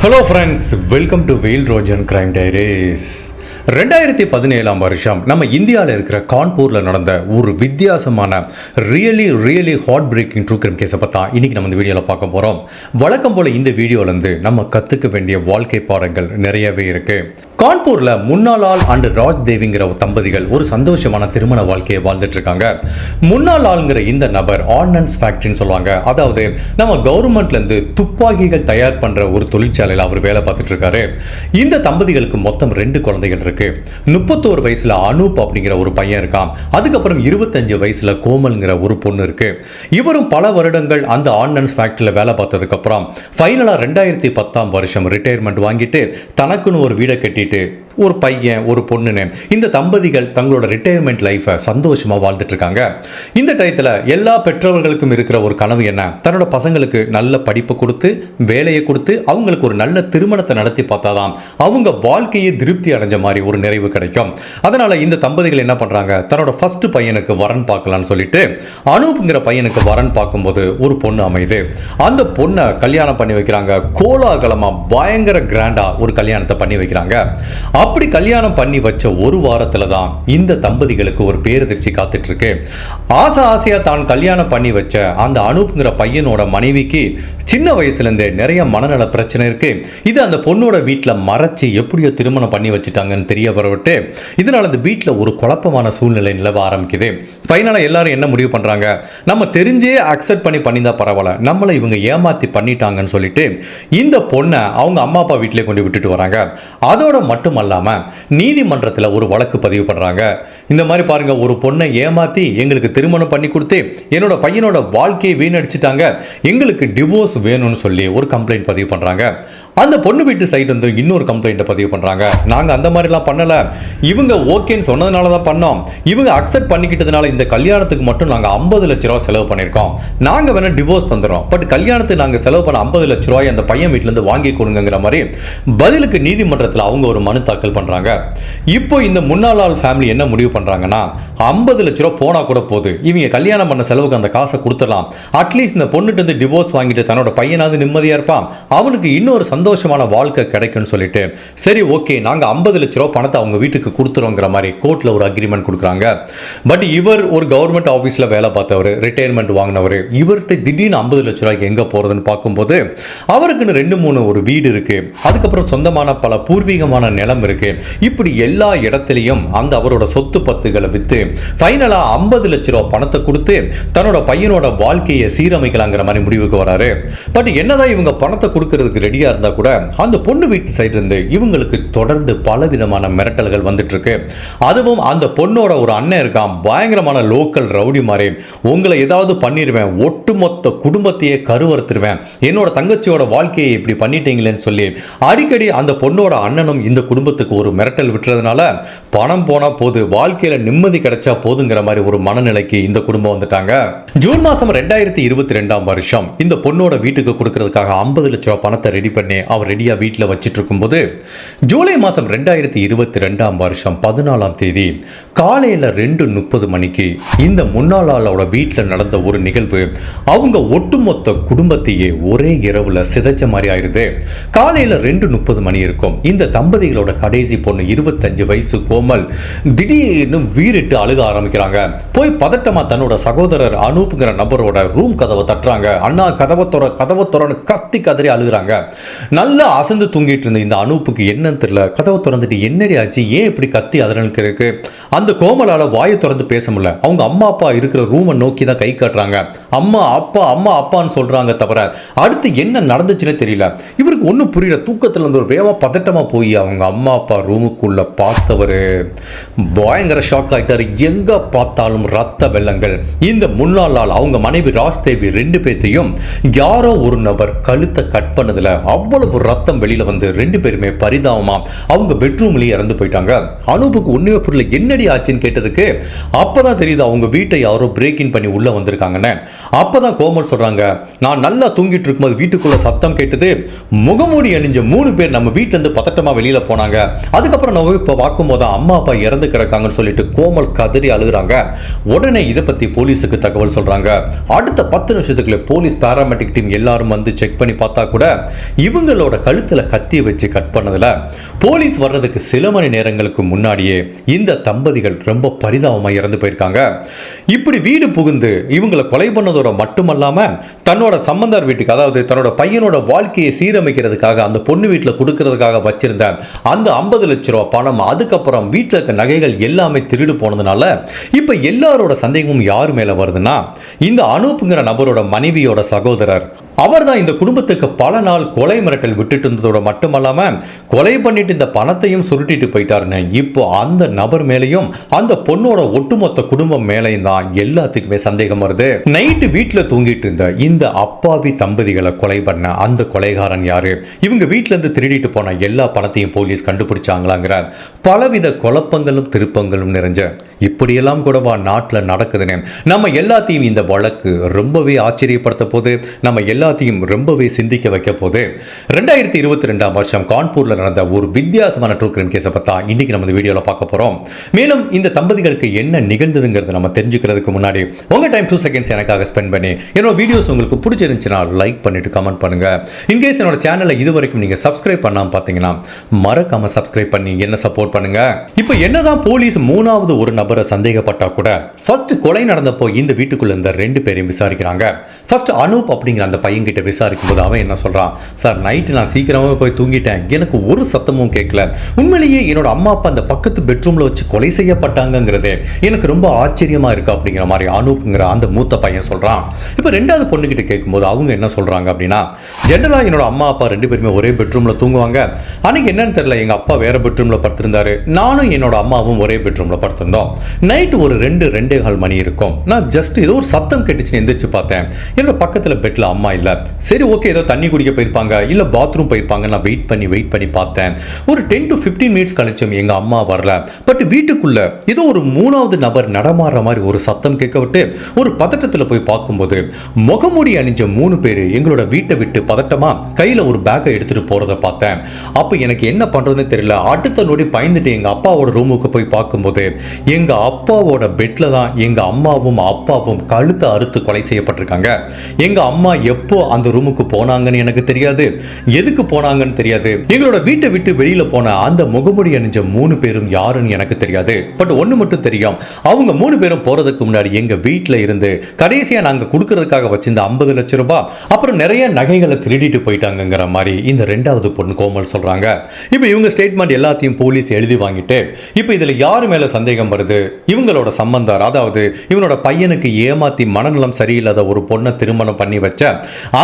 Hello friends welcome to வெயில் Rojan crime diaries ரெண்டாயிரத்தி பதினேழாம் வருஷம் நம்ம இந்தியாவில் இருக்கிற கான்பூரில் நடந்த ஒரு வித்தியாசமான really really heart breaking true crime கேஸை பற்றி இன்னைக்கு நம்ம இந்த வீடியோவில் பார்க்க போகிறோம் வழக்கம் போல் இந்த வீடியோலேருந்து நம்ம கற்றுக்க வேண்டிய வாழ்க்கை பாடங்கள் நிறையவே இருக்குது கான்பூரில் முன்னாள் ஆள் அண்டு ராஜ் தேவிங்கிற ஒரு தம்பதிகள் ஒரு சந்தோஷமான திருமண வாழ்க்கையை வாழ்ந்துட்டு இருக்காங்க. முன்னாள் ஆளுங்கிற இந்த நபர் ஆர்டினன்ஸ் ஃபேக்ட்ரின்னு சொல்லுவாங்க. அதாவது நம்ம கவர்மெண்ட்லேருந்து துப்பாக்கிகள் தயார் பண்ணுற ஒரு தொழிற்சாலையில் அவர் வேலை பார்த்துட்டு இருக்காரு. இந்த தம்பதிகளுக்கு மொத்தம் ரெண்டு குழந்தைகள் இருக்கு. முப்பத்தோரு வயசுல அனூப் அப்படிங்கிற ஒரு பையன் இருக்கான். அதுக்கப்புறம் இருபத்தஞ்சு வயசுல கோமல்ங்கிற ஒரு பொண்ணு இருக்கு. இவரும் பல வருடங்கள் அந்த ஆர்டினன்ஸ் ஃபேக்டரியில் வேலை பார்த்ததுக்கு அப்புறம் ஃபைனலாக ரெண்டாயிரத்தி பத்தாம் வருஷம் ரிட்டையர்மெண்ட் வாங்கிட்டு தனக்குன்னு ஒரு வீடை கட்டிட்டு ஒரு பையன் ஒரு பொண்ணுன்னு இந்த தம்பதிகள் தங்களோட ரிட்டையர்மெண்ட் லைஃப்பை சந்தோஷமாக வாழ்ந்துட்டு இருக்காங்க இந்த டயத்தில் எல்லா பெற்றவர்களுக்கும் இருக்கிற ஒரு கனவு என்ன? தன்னோட பசங்களுக்கு நல்ல படிப்பு கொடுத்து வேலையை கொடுத்து அவங்களுக்கு ஒரு நல்ல திருமணத்தை நடத்தி பார்த்தாதான் அவங்க வாழ்க்கையை திருப்தி அடைஞ்ச மாதிரி ஒரு நிறைவு கிடைக்கும். அதனால் இந்த தம்பதிகள் என்ன பண்ணுறாங்க தன்னோட ஃபர்ஸ்ட் பையனுக்கு வரன் பார்க்கலான்னு சொல்லிட்டு அனூப்புங்கிற பையனுக்கு வரன் பார்க்கும்போது ஒரு பொண்ணு அமையுது. அந்த பொண்ணை கல்யாணம் பண்ணி வைக்கிறாங்க. கோலாகலமாக பயங்கர கிராண்டாக ஒரு கல்யாணத்தை பண்ணி வைக்கிறாங்க. அப்படி கல்யாணம் பண்ணி வச்ச ஒரு வாரத்துல தான் இந்த தம்பதிகளுக்கு ஒரு பேரதிர்ச்சி காத்துட்டு இருக்கு ஆசை ஆசையா தான் கல்யாணம் பண்ணி வச்ச அந்த அனூப்ங்கிற பையனோட மனைவிக்கு சின்ன வயசுல இருந்தே நிறைய மனநல பிரச்சனை இருக்கு. இது அந்த பொண்ணோட வீட்டில் மறைச்சு எப்படியோ திருமணம் பண்ணி வச்சுட்டாங்கன்னு தெரிய வரவிட்டு இதனால அந்த வீட்டில் ஒரு குழப்பமான சூழ்நிலை நிலவ ஆரம்பிக்குது. ஃபைனலாக எல்லாரும் என்ன முடிவு பண்றாங்க? நம்ம தெரிஞ்சே அக்செப்ட் பண்ணி பண்ணியிருந்தா பரவாயில்ல. நம்மளை இவங்க ஏமாத்தி பண்ணிட்டாங்கன்னு சொல்லிட்டு இந்த பொண்ணை அவங்க அம்மா அப்பா வீட்டிலே கொண்டு விட்டுட்டு வராங்க. அதோட மட்டுமல்ல இல்லாமல் நீதிமன்றத்தில் ஒரு வழக்கு பதிவு பண்றாங்க. இந்த மாதிரி பாருங்க ஒரு பொண்ணை ஏமாத்தி எங்களுக்கு திருமணம் பண்ணி கொடுத்து என்னோட பையனோட வாழ்க்கையை வீணடிச்சிட்டாங்க. எங்களுக்கு டிவோர்ஸ் வேணும்னு சொல்லி ஒரு கம்ப்ளைண்ட் பதிவு பண்றாங்க. அந்த பொண்ணு வீட்டு சைடு வந்து இன்னொரு கம்ப்ளைண்ட்டை பதிவு பண்ணுறாங்க நாங்கள் அந்த மாதிரிலாம் பண்ணலை. இவங்க ஓகேன்னு சொன்னதுனால தான் பண்ணோம். இவங்க அக்செப்ட் பண்ணிக்கிட்டதுனால இந்த கல்யாணத்துக்கு மட்டும் நாங்கள் ஐம்பது லட்ச ரூபா செலவு பண்ணியிருக்கோம். நாங்கள் வேணால் டிவோர்ஸ் தந்துடுறோம் பட் கல்யாணத்துக்கு நாங்கள் செலவு பண்ண ஐம்பது லட்ச ரூபாய் அந்த பையன் வீட்டிலேருந்து வாங்கி கொடுங்கிற மாதிரி பதிலுக்கு நீதிமன்றத்தில் அவங்க ஒரு மனு தாக்கல் பண்றாங்க. இப்போ இந்த முன்னாள் ஆள் ஃபேமிலி என்ன முடிவு பண்றாங்கன்னா ஐம்பது லட்ச ரூபா போனால் கூட போகுது இவங்க கல்யாணம் பண்ண செலவுக்கு அந்த காசை கொடுத்துடலாம். அட்லீஸ்ட் இந்த பொண்ணுட்டு வந்து டிவோர்ஸ் வாங்கிட்டு தன்னோட பையனாவது நிம்மதியாக இருப்பான். அவனுக்கு இன்னொரு சந்தோஷம் சந்தோஷமான வாழ்க்கை கிடைக்கும்னு சொல்லிட்டு சரி ஓகே நாங்கள் ஐம்பது லட்ச ரூபா பணத்தை அவங்க வீட்டுக்கு கொடுத்துருவோங்கிற மாதிரி கோர்ட்டில் ஒரு அக்ரிமெண்ட் கொடுக்குறாங்க. பட் இவர் ஒரு கவர்மெண்ட் ஆஃபீஸில் வேலை பார்த்தவர் ரிட்டையர்மெண்ட் வாங்கினவர் இவர்கிட்ட திடீர்னு ஐம்பது லட்ச ரூபாய்க்கு எங்கே போகிறதுன்னு பார்க்கும்போது அவருக்குன்னு ரெண்டு மூணு ஒரு வீடு இருக்குது அதுக்கப்புறம் சொந்தமான பல பூர்வீகமான நிலம் இருக்குது இப்படி எல்லா இடத்துலையும் அந்த அவரோட சொத்து பத்துகளை விற்று ஃபைனலாக ஐம்பது லட்ச ரூபா பணத்தை கொடுத்து தன்னோட பையனோட வாழ்க்கையை சீரமைக்கலாங்கிற மாதிரி முடிவுக்கு வராரு. பட் என்னதான் இவங்க பணத்தை கொடுக்கறதுக்கு ரெடியாக இருந்தால் கூட அந்த பொண்ணு வீட்டு சைடு இவங்களுக்கு தொடர்ந்து பல விதமான மிரட்டல்கள் வந்துட்டுருக்கு. அதுவும் அந்த பொண்ணோட ஒரு அண்ணன் இருக்கான் பயங்கரமான லோக்கல் ரவுடி மாதிரி. உங்களை ஏதாவது பண்ணிடுவேன் ஒட்டுமொத்த குடும்பத்தையே கருவறுத்துருவேன். என்னோட தங்கச்சியோட வாழ்க்கையை இப்படி பண்ணிட்டீங்களேன்னு சொல்லி அடிக்கடி அந்த பொண்ணோட அண்ணனும் இந்த குடும்பத்துக்கு ஒரு மிரட்டல் விட்டுறதுனால பணம் போனா போது வாழ்க்கையில நிம்மதி கிடைச்சா போதுங்கிற மாதிரி ஒரு மனநிலைக்கு இந்த குடும்பம் வந்துட்டாங்க. ஜூன் மாசம் ரெண்டாயிரத்தி இருபத்தி ரெண்டாம் வருஷம் இந்த பொண்ணோட வீட்டுக்கு கொடுக்கறதுக்காக ஐம்பது லட்சம் பணத்தை ரெடி பண்ணி அவர் ரெடியா வீட்டில் வச்சிட்டு இருக்கும்போது ஜூலை மாதம் ரெண்டாயிரத்தி இருபத்தி ரெண்டாம் வருஷம் பதினாலாம் தேதி காலையில ரெண்டு முப்பது மணிக்கு இந்த முன்னாளாளோட வீட்டில் நடந்த ஒரு நிகழ்வு அவங்க ஒட்டுமொத்த குடும்பத்தையே ஒரே இரவுல சிதைச்ச மாதிரி ஆயிருது. காலையில ரெண்டு முப்பது மணி இருக்கும். இந்த தம்பதிகளோட கடைசி பொண்ணு இருபத்தஞ்சு வயசு கோமல் திடீர்னு வீறிட்டு அழுக ஆரம்பிக்கிறாங்க. போய் பதட்டமா தன்னோட சகோதரர் அனூப்ங்கிற நபரோட ரூம் கதவை தட்டுறாங்க. அண்ணா கதவை துற கதவை துறன்னு கத்தி கதறி அழுகுறாங்க. நல்லா அசந்து தூங்கிட்டு இருந்த இந்த அனூப்புக்கு என்னன்னு தெரியல. கதவை திறந்துட்டு என்னடி ஆச்சு? ஏன் இப்படி கத்தி அதனுக்கு இருக்கு? அந்த கோமலால வாயை திறந்து பேச முடியல. அவங்க அம்மா அப்பா இருக்கிற ரூமை நோக்கி தான் கை காட்டுறாங்க. அம்மா அப்பா அம்மா அப்பான்னு சொல்றாங்க தவிர அடுத்து என்ன நடந்துச்சுன்னே தெரியல. இவருக்கு ஒன்றும் புரியல. தூக்கத்தில் இருந்து ஒரு வேகமாக பதட்டமாக போய் அவங்க அம்மா அப்பா ரூமுக்குள்ளே பார்த்தவர். பயங்கர ஷாக் ஆகிட்டார் எங்கே பார்த்தாலும் ரத்த வெள்ளங்கள். இந்த முன்னாள் ஆள் அவங்க மனைவி ராஜ்தேவி ரெண்டு பேர்த்தையும் யாரோ ஒரு நபர் கழுத்தை கட் பண்ணதில் அவ்வளவு ரத்தம் வெளியில் வந்து ரெண்டு பேருமே பரிதாபமாக அவங்க பெட்ரூம்லேயே இறந்து போயிட்டாங்க. அனுபவுக்கு ஒன்றுமே புரியல. என்னடி ஆச்சுன்னு கேட்டதுக்கு அப்பதான் தெரியுது அவங்க வீட்டை யாரோ பிரேக்கின் பண்ணி உள்ளே வந்திருக்காங்கன்னு. அப்போ தான் கோமல் சொல்கிறாங்க நான் நல்லா தூங்கிட்டு இருக்கும்போது வீட்டுக்குள்ளே சத்தம் கேட்டது முகமூடி அணிஞ்ச மூணு பேர் நம்ம வீட்டிலேருந்து பதட்டமாக வெளியில் வெளியில போனாங்க. அதுக்கப்புறம் நம்ம இப்போ பார்க்கும்போது அம்மா அப்பா இறந்து கிடக்காங்கன்னு சொல்லிட்டு கோமல் கதறி அழுகுறாங்க. உடனே இதை பத்தி போலீஸுக்கு தகவல் சொல்றாங்க. அடுத்த பத்து நிமிஷத்துக்குள்ள போலீஸ் பாராமெட்ரிக் டீம் எல்லாரும் வந்து செக் பண்ணி பார்த்தா கூட இவங்களோட கழுத்தில் கத்தியை வச்சு கட் பண்ணதுல போலீஸ் வர்றதுக்கு சில மணி நேரங்களுக்கு முன்னாடியே இந்த தம்பதிகள் ரொம்ப பரிதாபமாக இறந்து போயிருக்காங்க. இப்படி வீடு புகுந்து இவங்களை கொலை பண்ணதோட மட்டுமல்லாம தன்னோட சம்பந்தார் வீட்டுக்கு அதாவது தன்னோட பையனோட வாழ்க்கையை வைக்கிறதுக்காக அந்த பொண்ணு வீட்டில் கொடுக்கறதுக்காக வச்சிருந்த அந்த ஐம்பது லட்ச ரூபா பணம் அதுக்கப்புறம் வீட்டில் இருக்க நகைகள் எல்லாமே திருடு போனதுனால இப்போ எல்லாரோட சந்தேகமும் யார் மேல வருதுன்னா இந்த அனூப்புங்கிற நபரோட மனைவியோட சகோதரர். அவர் தான் இந்த குடும்பத்துக்கு பல நாள் கொலை மிரட்டல் விட்டுட்டு இருந்ததோட மட்டுமல்லாம கொலை பண்ணிட்டு இந்த பணத்தையும் சுருட்டிட்டு போயிட்டாருன்னு இப்போ அந்த நபர் மேலேயும் அந்த பொண்ணோட ஒட்டுமொத்த குடும்பம் மேலேயும் தான் எல்லாத்துக்குமே சந்தேகம் வருது. நைட்டு வீட்டில் தூங்கிட்டு இருந்த இந்த அப்பாவி தம்பதிகளை கொலை பண்ண அந்த கொலைகாரன் யாரு? இவங்க வீட்டிலேருந்து இருந்து திருடிட்டு போன எல்லா பணத்தையும் போலீஸ் கண்டுபிடிச்சாங்களாங்கிற பலவித குழப்பங்களும் திருப்பங்களும் நிறைஞ்ச இப்படியெல்லாம் கூடவா நாட்டில் நடக்குதுன்னு. நம்ம எல்லாத்தையும் இந்த வழக்கு ரொம்பவே ஆச்சரியப்படுத்த போது நம்ம எல்லாத்தையும் ரொம்பவே சிந்திக்க வைக்க போது ரெண்டாயிரத்தி இருபத்தி ரெண்டாம் வருஷம் கான்பூரில் நடந்த ஒரு வித்தியாசமான ட்ரூ கிரைம் கேஸை பார்த்தா இன்னைக்கு நம்ம இந்த வீடியோவில் பார்க்க போகிறோம் மேலும் இந்த தம்பதிகளுக்கு என்ன நிகழ்ந்ததுங்கிறத நம்ம தெரிஞ்சுக்கிறதுக்கு முன்னாடி உங்கள் டைம் டூ செகண்ட்ஸ் எனக்காக ஸ்பெண்ட் பண்ணி என்னோட வீடியோஸ் உங்களுக்கு பிடிச்சிருந்துச்சுன்னா லைக் பண்ணிட்டு கமெண்ட் பண்ணுங்க. இன்கேஸ் என்னோட சேனலை இது வரைக்கும் நீங்கள் சப்ஸ்கிரைப் பண்ணாம பார்த்தீங்கன்னா மறக்காம சப்ஸ்கிரைப் பண்ணி என்ன சப்போர்ட் பண்ணுங்க. இப்போ என்னதான் போலீஸ் மூணாவது ஒரு நபர் சந்தேகப்பட்டா கூட ஃபர்ஸ்ட் கொலை நடந்தப்போ இந்த வீட்டுக்குள்ள இருந்த ரெண்டு பேரையும் விசாரிக்கிறாங்க. ஃபர்ஸ்ட் அனூப் அப்படிங்கிற அந்த பையன் கிட்ட விசாரிக்கும் போது அவன் என்ன சொல்றான்? சார் நைட்டு நான் சீக்கிரமாக போய் தூங்கிட்டேன். எனக்கு ஒரு சத்தமும் கேட்கல. உண்மையிலேயே என்னோட அம்மா அப்பா அந்த பக்கத்து பெட்ரூம்ல வச்சு கொலை செய்யப்பட்டாங்கங்கிறதே எனக்கு ரொம்ப ஆச்சரியமா இருக்கு அப்படிங்கிற மாதிரி அனூப்ங்கிற அந்த மூத்த பையன் சொல்றான். இப்போ ரெண்டாவது பொண்ணுக்கிட்ட கேட்கும்போது அவங்க என்ன சொல்றாங்க அப்படின்னா ஜென்ரலா என்னோட அம்மா அப்பா ரெண்டு பேருமே ஒரே பெட்ரூம்ல தூங்குவாங்க. அன்னைக்கு என்னன்னு தெரியல எங்க அப்பா வேற பெட்ரூம்ல படுத்திருந்தாரு. நானும் என்னோட அம்மாவும் ஒரே பெட்ரூம்ல படுத்திருந்தோம். நைட் ஒரு ரெண்டு ரெண்டே கால் மணி இருக்கும். நான் ஜஸ்ட் ஏதோ ஒரு சத்தம் கேட்டுச்சுன்னு எந்திரிச்சு பார்த்தேன். என்னோட பக்கத்துல பெட்ல அம்மா இல்ல. சரி ஓகே ஏதோ தண்ணி குடிக்க போயிருப்பாங்க இல்ல பாத்ரூம் போயிருப்பாங்க நான் வெயிட் பண்ணி வெயிட் பண்ணி பார்த்தேன். ஒரு டென் டு ஃபிஃப்டீன் மினிட்ஸ் கழிச்சும் எங்க அம்மா வரல. பட் வீட்டுக்குள்ள ஏதோ ஒரு மூணாவது நபர் நடமாடுற மாதிரி ஒரு சத்தம் கேட்க விட்டு ஒரு பதட்டத்துல போய் பார்க்கும்போது முகமூடி அணிஞ்ச மூணு பேர் எங்களோட வீட்டை விட்டு பதட்டமா கையில ஒரு பேக்கை எடுத்துட்டு போகிறத பார்த்தேன். அப்போ எனக்கு என்ன பண்ணுறதுன்னு தெரியல. அடுத்த நொடி பயந்துட்டு எங்க அப்பாவோட ரூமுக்கு போய் பார்க்கும்போது எங்கள் அப்பாவோட பெட்டில் தான் எங்கள் அம்மாவும் அப்பாவும் கழுத்தை அறுத்து கொலை செய்யப்பட்டிருக்காங்க. எங்கள் அம்மா எப்போ அந்த ரூமுக்கு போனாங்கன்னு எனக்கு தெரியாது. எதுக்கு போனாங்கன்னு தெரியாது. எங்களோட வீட்டை விட்டு வெளியில் போன அந்த முகமுடி அணிஞ்ச மூணு பேரும் யாருன்னு எனக்கு தெரியாது. பட் ஒன்று மட்டும் தெரியும். அவங்க மூணு பேரும் போகிறதுக்கு முன்னாடி எங்கள் வீட்டில் இருந்து கடைசியாக நாங்கள் கொடுக்கறதுக்காக வச்சிருந்த ஐம்பது லட்சம் ரூபாய் அப்புறம் நிறைய நகைகளை திருடிட்டு போயிட்டாங்கங்கிற மாதிரி இந்த ரெண்டாவது பொண்ணு கோமல் சொல்கிறாங்க இப்போ இவங்க ஸ்டேட்மெண்ட் எல்லாத்தையும் போலீஸ் எழுதி வாங்கிட்டு இப்போ இதில் யார் மேலே சந்தேகம் வருது? இவங்களோட சம்பந்தார் அதாவது இவனோட பையனுக்கு ஏமாத்தி மனநலம் சரியில்லாத ஒரு பொண்ணை திருமணம் பண்ணி வச்ச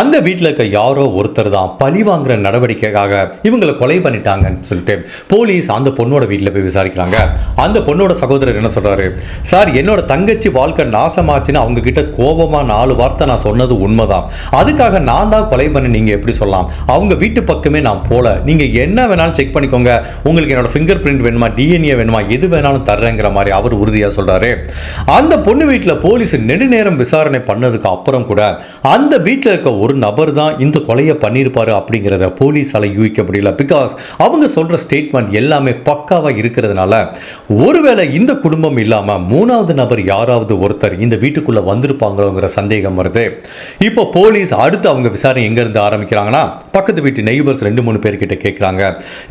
அந்த வீட்டில் இருக்க யாரோ ஒருத்தர் தான் பழி வாங்குற நடவடிக்கைக்காக இவங்களை கொலை பண்ணிட்டாங்கன்னு சொல்லிட்டு போலீஸ் அந்த பொண்ணோட வீட்டில் போய் விசாரிக்கிறாங்க. அந்த பொண்ணோட சகோதரர் என்ன சொல்றாரு? சார் என்னோட தங்கச்சி வாழ்க்கை நாசமாச்சுன்னு அவங்க கிட்ட கோபமா நாலு வார்த்தை நான் சொன்னது உண்மைதான். அதுக்காக நான் தான் கொலை பண்ணி நீங்க எப்படி சொல்லலாம்? அவங்க வீட்டு பக்கமே நான் போல. நீங்க என்ன வேணாலும் செக் பண்ணிக்கோங்க. உங்களுக்கு என்னோட ஃபிங்கர் பிரிண்ட் வேணுமா டிஎன்ஏ வேணுமா எது வேணாலும் தர்றேங்கிற மாதிரி. அவர் அவர் உறுதியாக சொல்கிறாரு அந்த பொண்ணு வீட்டில் போலீஸ் நெடுநேரம் விசாரணை பண்ணதுக்கு அப்புறம் கூட அந்த வீட்டில் இருக்க ஒரு நபர் தான் இந்த கொலையை பண்ணியிருப்பார் அப்படிங்கிறத போலீஸால் யூகிக்க முடியல. பிகாஸ் அவங்க சொல்கிற ஸ்டேட்மெண்ட் எல்லாமே பக்காவாக இருக்கிறதுனால ஒருவேளை இந்த குடும்பம் இல்லாம மூணாவது நபர் யாராவது ஒருத்தர் இந்த வீட்டுக்குள்ள வந்திருப்பாங்களோங்கிற சந்தேகம் வருது. இப்போ போலீஸ் அடுத்து அவங்க விசாரணை எங்க இருந்து ஆரம்பிக்கிறாங்கன்னா பக்கத்து வீட்டு நெய்பர்ஸ் ரெண்டு மூணு பேர்கிட்ட கேட்குறாங்க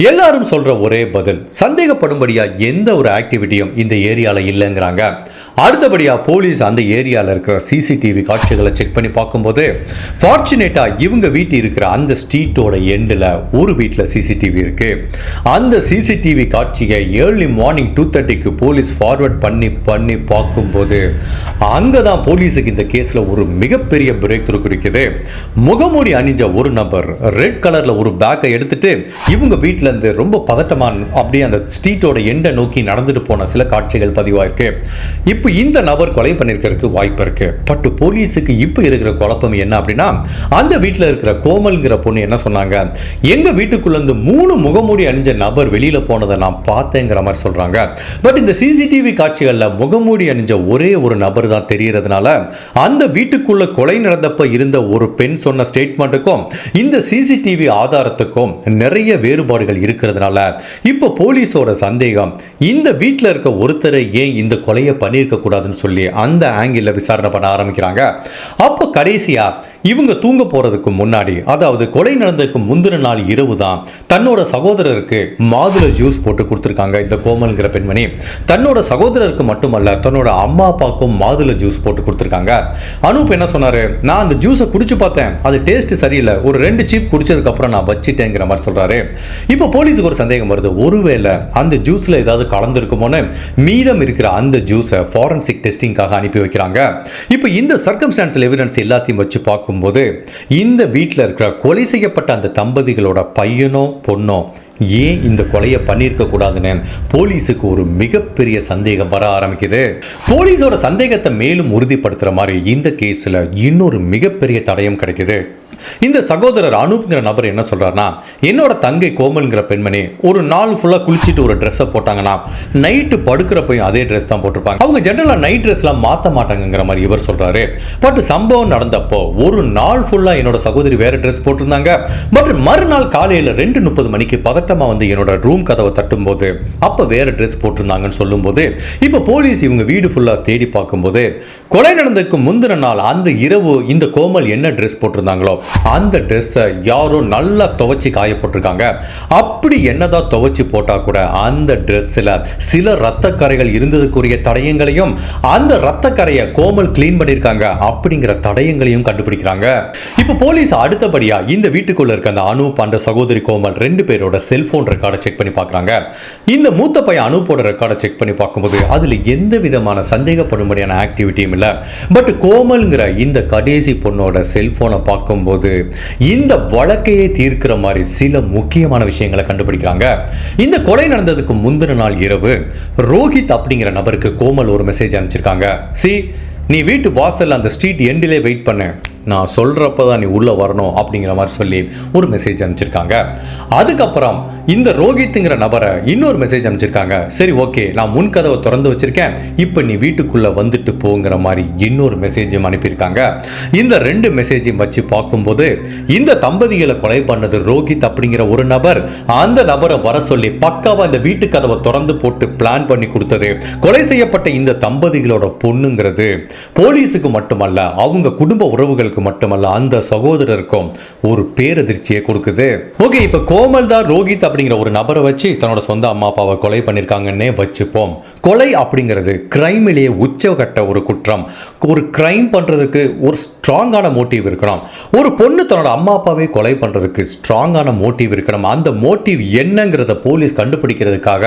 எல்லாரும் சொல்ற ஒரே பதில் சந்தேகப்படும்படியா எந்த ஒரு ஆக்டிவிட்டியும் இந்த ஏரியாவில் இல்லைங்கிறாங்க. அடுத்தபடியாக போலீஸ் அந்த ஏரியாவில் இருக்கிற சிசிடிவி காட்சிகளை செக் பண்ணி பார்க்கும்போது ஃபார்ச்சுனேட்டாக இவங்க வீட்டு இருக்கிற அந்த ஸ்ட்ரீட்டோட எண்டில் ஒரு வீட்டில் சிசிடிவி இருக்கு. அந்த சிசிடிவி காட்சியை ஏர்லி மார்னிங் டூ தேர்ட்டிக்கு போலீஸ் ஃபார்வர்ட் பண்ணி பண்ணி பார்க்கும்போது அங்கே தான் போலீஸுக்கு இந்த கேஸில் ஒரு மிகப்பெரிய பிரேக் த்ரூ கிடைக்குது. முகமூடி அணிஞ்ச ஒரு நபர் ரெட் கலரில் ஒரு பேக்கை எடுத்துட்டு இவங்க வீட்டிலேருந்து ரொம்ப பதட்டமான அப்படியே அந்த ஸ்ட்ரீட்டோட எண்டை நோக்கி நடந்துட்டு போன சில காட்சிகள் பதிவாயிருக்கு. இப்போ இப்போ இந்த நபர் கொலை பண்ணியிருக்கிறதுக்கு வாய்ப்பு இருக்கு. பட் போலீஸுக்கு இப்போ இருக்கிற குழப்பம் என்ன அப்படின்னா அந்த வீட்டில் இருக்கிற கோமல்ங்கிற பொண்ணு என்ன சொன்னாங்க? எங்க வீட்டுக்குள்ள மூணு முகமூடி அணிஞ்ச நபர் வெளியில போனதை நான் பார்த்தேங்கிற மாதிரி சொல்றாங்க. பட் இந்த சிசிடிவி காட்சிகளில் முகமூடி அணிஞ்ச ஒரே ஒரு நபர் தான் தெரியறதுனால அந்த வீட்டுக்குள்ள கொலை நடந்தப்ப இருந்த ஒரு பெண் சொன்ன ஸ்டேட்மெண்ட்டுக்கும் இந்த சிசிடிவி ஆதாரத்துக்கும் நிறைய வேறுபாடுகள் இருக்கிறதுனால இப்போ போலீஸோட சந்தேகம் இந்த வீட்டில் இருக்க ஒருத்தரை ஏன் இந்த கொலையை பண்ணியிருக்க கூடாதுன்னு சொல்லி அந்த ஆங்கிளில் விசாரணை பண்ண ஆரம்பிக்கிறாங்க. அப்போ கடைசியா இவங்க தூங்க போறதுக்கு முன்னாடி அதாவது கொலை நடந்ததுக்கு முந்தின நாள் இரவு தான் தன்னோட சகோதரருக்கு மாதுளை ஜூஸ் போட்டு கொடுத்துருக்காங்க இந்த கோமல்ங்கிற பெண்மணி. தன்னோட சகோதரருக்கு மட்டுமல்ல தன்னோட அம்மா அப்பாவுக்கும் மாதுளை ஜூஸ் போட்டு கொடுத்துருக்காங்க. அனூப் என்ன சொன்னாரு? நான் அந்த ஜூஸை குடிச்சு பார்த்தேன். அது டேஸ்ட் சரியில்லை. ஒரு ரெண்டு சீப் குடிச்சதுக்கு அப்புறம் நான் வச்சிட்டேங்கிற மாதிரி சொல்றாரு. இப்போ போலீஸுக்கு ஒரு சந்தேகம் வருது. ஒருவேளை அந்த ஜூஸ்ல ஏதாவது கலந்துருக்குமோன்னு மீதம் இருக்கிற அந்த ஜூஸை ஃபாரன்சிக் டெஸ்டிங்காக அனுப்பி வைக்கிறாங்க. இப்போ இந்த சர்க்கம்ஸ்டான்சியல் எவிடன்ஸ் எல்லாத்தையும் வச்சு பார்க்கும் பார்க்கும்போது இந்த வீட்டில் இருக்கிற கொலை செய்யப்பட்ட அந்த தம்பதிகளோட பையனோ பொண்ணோ ஏன் இந்த கொலையை பண்ணியிருக்க கூடாதுன்னு போலீஸுக்கு ஒரு மிகப்பெரிய சந்தேகம் வர ஆரம்பிக்குது. போலீஸோட சந்தேகத்தை மேலும் உறுதிப்படுத்துற மாதிரி இந்த கேஸில் இன்னொரு மிகப்பெரிய தடயம் கிடைக்குது. இந்த சகோதரர் அனூப்ங்கிற நபர் என்ன சொல்கிறாருன்னா என்னோட தங்கை கோமல்ங்கிற பெண்மணி ஒரு நாள் ஃபுல்லாக குளிச்சுட்டு ஒரு ட்ரெஸ்ஸை போட்டாங்கன்னா நைட்டு படுக்கிறப்பையும் அதே ட்ரெஸ் தான் போட்டிருப்பாங்க. அவங்க ஜென்ரலாக நைட் ட்ரெஸ்லாம் மாற்ற மாட்டாங்கங்கிற மாதிரி இவர் சொல்கிறாரு பட் சம்பவம் நடந்தப்போ ஒரு நாள் ஃபுல்லாக என்னோட சகோதரி வேற ட்ரெஸ் போட்டிருந்தாங்க. பட் மறுநாள் காலையில் ரெண்டு முப்பது மணிக்கு பதட்டமாக வந்து என்னோட ரூம் கதவை தட்டும்போது அப்போ வேறு ட்ரெஸ் போட்டிருந்தாங்கன்னு சொல்லும்போது இப்போ போலீஸ் இவங்க வீடு ஃபுல்லாக தேடி பார்க்கும்போது கொலை நடந்ததுக்கு முந்தின நாள் அந்த இரவு இந்த கோமல் என்ன ட்ரெஸ் போட்டிருந்தாங்களோ அந்த ட்ரெஸ்ஸை யாரோ நல்லா துவைச்சி காய போட்டிருக்காங்க அப்படி என்னதான் துவைச்சி போட்டால் கூட அந்த ட்ரெஸ்ஸில் சில ரத்தக்கரைகள் இருந்ததுக்குரிய தடயங்களையும் அந்த ரத்தக்கரையை கோமல் க்ளீன் பண்ணியிருக்காங்க அப்படிங்கிற தடயங்களையும் கண்டுபிடிக்கிறாங்க. இப்போ போலீஸ் அடுத்தபடியா இந்த வீட்டுக்குள்ள இருக்க அந்த அனூப் அந்த சகோதரி கோமல் ரெண்டு பேரோட செல்போன் ரெக்கார்டை செக் பண்ணி பார்க்குறாங்க. இந்த மூத்த பையன் அனூப்போட ரெக்கார்டை செக் பண்ணி பார்க்கும்போது அதில் எந்த விதமான சந்தேகப்படும்படியான ஆக்டிவிட்டியும் இல்லை. பட் கோமல்ங்கிற இந்த கடைசி பொண்ணோட செல்போனை பார்க்கும்போது இந்த வழக்கையே தீர்க்கிற மாதிரி சில முக்கியமான விஷயங்களை கண்டுபிடிக்கிறாங்க. இந்த கொலை நடந்ததுக்கு முந்தின நாள் இரவு ரோஹித் அப்படிங்கிற நபருக்கு கோமல் ஒரு மெசேஜ் அனுப்பிச்சிருக்காங்க. சி நீ வீட்டு வாசல்ல அந்த ஸ்ட்ரீட் எண்டிலே வெயிட் பண்ணு. நான் சொல்கிறப்ப தான் நீ உள்ளே வரணும் அப்படிங்கிற மாதிரி சொல்லி ஒரு மெசேஜ் அனுப்பிச்சிருக்காங்க. அதுக்கப்புறம் இந்த ரோஹித்துங்கிற நபரை இன்னொரு மெசேஜ் அனுப்பிச்சிருக்காங்க. சரி ஓகே நான் முன் கதவை திறந்து வச்சிருக்கேன். இப்போ நீ வீட்டுக்குள்ளே வந்துட்டு போங்கிற மாதிரி இன்னொரு மெசேஜும் அனுப்பியிருக்காங்க. இந்த ரெண்டு மெசேஜையும் வச்சு பார்க்கும்போது இந்த தம்பதிகளை கொலை பண்ணது ரோஹித் அப்படிங்கிற ஒரு நபர் அந்த நபரை வர சொல்லி பக்காவாக இந்த வீட்டு கதவை திறந்து போட்டு பிளான் பண்ணி கொடுத்தது கொலை செய்யப்பட்ட இந்த தம்பதிகளோட பொண்ணுங்கிறது. போலீஸுக்கு மட்டுமல்ல அவங்க குடும்ப உறவுகளுக்கு மட்டுமல்ல அந்த சகோதரருக்கும் ஒரு பேரதிர்ச்சியை கொடுக்குது. ஓகே இப்ப கோமல் தான் ரோஹித் அப்படிங்கிற ஒரு நபரை வச்சு தன்னோட சொந்த அம்மா அப்பாவை கொலை பண்ணிருக்காங்கன்னே வச்சுப்போம். கொலை அப்படிங்கிறது கிரைமிலேயே உச்சகட்ட ஒரு குற்றம். ஒரு கிரைம் பண்றதுக்கு ஒரு ஸ்ட்ராங்கான மோட்டிவ் இருக்கணும். ஒரு பொண்ணு தன்னோட அம்மா அப்பாவே கொலை பண்றதுக்கு ஸ்ட்ராங்கான மோட்டிவ் இருக்கணும். அந்த மோட்டிவ் என்னங்கிறத போலீஸ் கண்டுபிடிக்கிறதுக்காக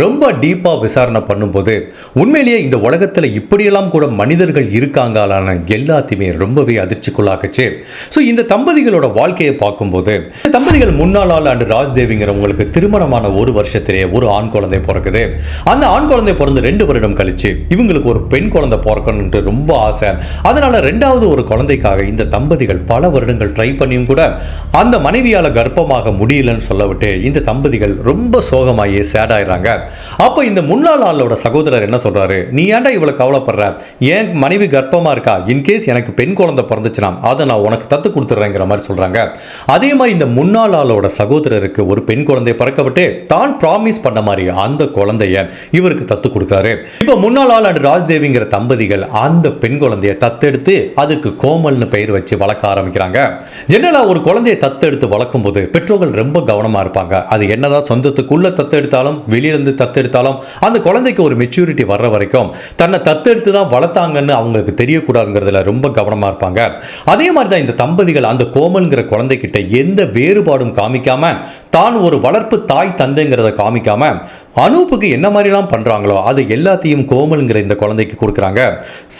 ரொம்ப டீப்பா விசாரணை பண்ணும்போது உண்மையிலேயே இந்த உலகத்துல இப்படியெல்லாம் கூட மனிதர்கள் இருக்காங்களான எல்லாத்தையுமே ரொம்பவே அது அதிர்ச்சிக்குள்ளாக்குச்சு. ஸோ இந்த தம்பதிகளோட வாழ்க்கையை பார்க்கும்போது இந்த தம்பதிகள் முன்னாள் ஆள் அண்டு ராஜ் தேவிங்கிறவங்களுக்கு திருமணமான ஒரு வருஷத்திலே ஒரு ஆண் குழந்தை பிறக்குது. அந்த ஆண் குழந்தை பிறந்து ரெண்டு வருடம் கழிச்சு இவங்களுக்கு ஒரு பெண் குழந்தை பிறக்கணும்ட்டு ரொம்ப ஆசை. அதனால ரெண்டாவது ஒரு குழந்தைக்காக இந்த தம்பதிகள் பல வருடங்கள் ட்ரை பண்ணியும் கூட அந்த மனைவியால் கர்ப்பமாக முடியலன்னு சொல்லவிட்டு இந்த தம்பதிகள் ரொம்ப சோகமாகி சேடாயிறாங்க அப்போ இந்த முன்னாள் ஆளோட சகோதரர் என்ன சொல்றாரு? நீ ஏன்டா இவ்வளோ கவலைப்படுற? ஏன் மனைவி கர்ப்பமாக இருக்கா? இன்கேஸ் எனக்கு பெண் குழந்தை பிறந்த பிறந்துச்சுன்னா அதை நான் உனக்கு தத்து கொடுத்துட்றேங்கிற மாதிரி சொல்கிறாங்க அதே மாதிரி இந்த முன்னாள் ஆளோட சகோதரருக்கு ஒரு பெண் குழந்தை பிறக்க விட்டு தான் ப்ராமிஸ் பண்ண மாதிரி அந்த குழந்தைய இவருக்கு தத்து கொடுக்குறாரு. இப்போ முன்னாள் ஆள் அண்ட் ராஜ்தேவிங்கிற தம்பதிகள் அந்த பெண் குழந்தைய தத்தெடுத்து அதுக்கு கோமல்னு பெயர் வச்சு வளர்க்க ஆரம்பிக்கிறாங்க. ஜெனரலாக ஒரு குழந்தையை தத்தெடுத்து வளர்க்கும் போது பெற்றோர்கள் ரொம்ப கவனமாக இருப்பாங்க. அது என்னதான் சொந்தத்துக்குள்ளே தத்தெடுத்தாலும் வெளியிலேருந்து தத்தெடுத்தாலும் அந்த குழந்தைக்கு ஒரு மெச்சூரிட்டி வர்ற வரைக்கும் தன்னை தத்தெடுத்து தான் வளர்த்தாங்கன்னு அவங்களுக்கு தெரியக்கூடாதுங்கிறதுல ரொம்ப கவனமாக இருப்பாங்க. அதே மாதிரி தான் இந்த தம்பதிகள் அந்த கோமல்ங்கிற குழந்தைகிட்ட எந்த வேறுபாடும் காமிக்காம தான் ஒரு வளர்ப்பு தாய் தந்தைங்கிறத காமிக்காம அனூப்புக்கு என்ன மாதிரிலாம் பண்ணுறாங்களோ அது எல்லாத்தையும் கோமலுங்கிற இந்த குழந்தைக்கு கொடுக்குறாங்க.